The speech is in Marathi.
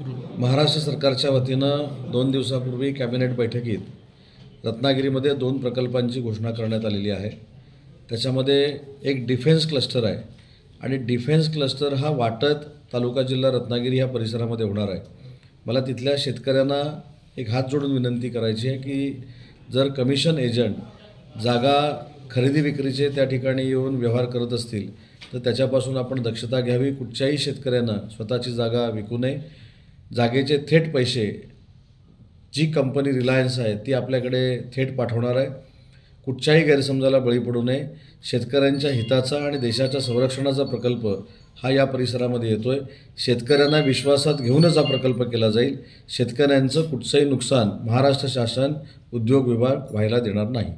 महाराष्ट्र सरकारच्या वतीनं दोन दिवसापूर्वी कॅबिनेट बैठकीत रत्नागिरीमध्ये दोन प्रकल्पांची घोषणा करण्यात आलेली आहे. त्याच्यामध्ये एक डिफेन्स क्लस्टर आहे आणि डिफेन्स क्लस्टर हा वाटत तालुका जिल्हा रत्नागिरी ह्या परिसरामध्ये होणार आहे. मला तिथल्या शेतकऱ्यांना एक हात जोडून विनंती करायची आहे की जर कमिशन एजंट जागा खरेदी विक्रीचे त्या ठिकाणी येऊन व्यवहार करत असतील तर त्याच्यापासून आपण दक्षता घ्यावी. कुठच्याही शेतकऱ्यांना स्वतःची जागा विकू नये. जागेचे थेट पैसे जी कंपनी रिलायन्स आहे ती आपल्याकडे थेट पाठवणार आहे. कुठच्याही गैरसमजाला बळी पडू नये. शेतकऱ्यांच्या हिताचा आणि देशाच्या संरक्षणाचा प्रकल्प हा या परिसरामध्ये येतो आहे शेतकऱ्यांना विश्वासात घेऊनच हा प्रकल्प केला जाईल. शेतकऱ्यांचं कुठचंही नुकसान महाराष्ट्र शासन उद्योग विभाग व्हायला देणार नाही.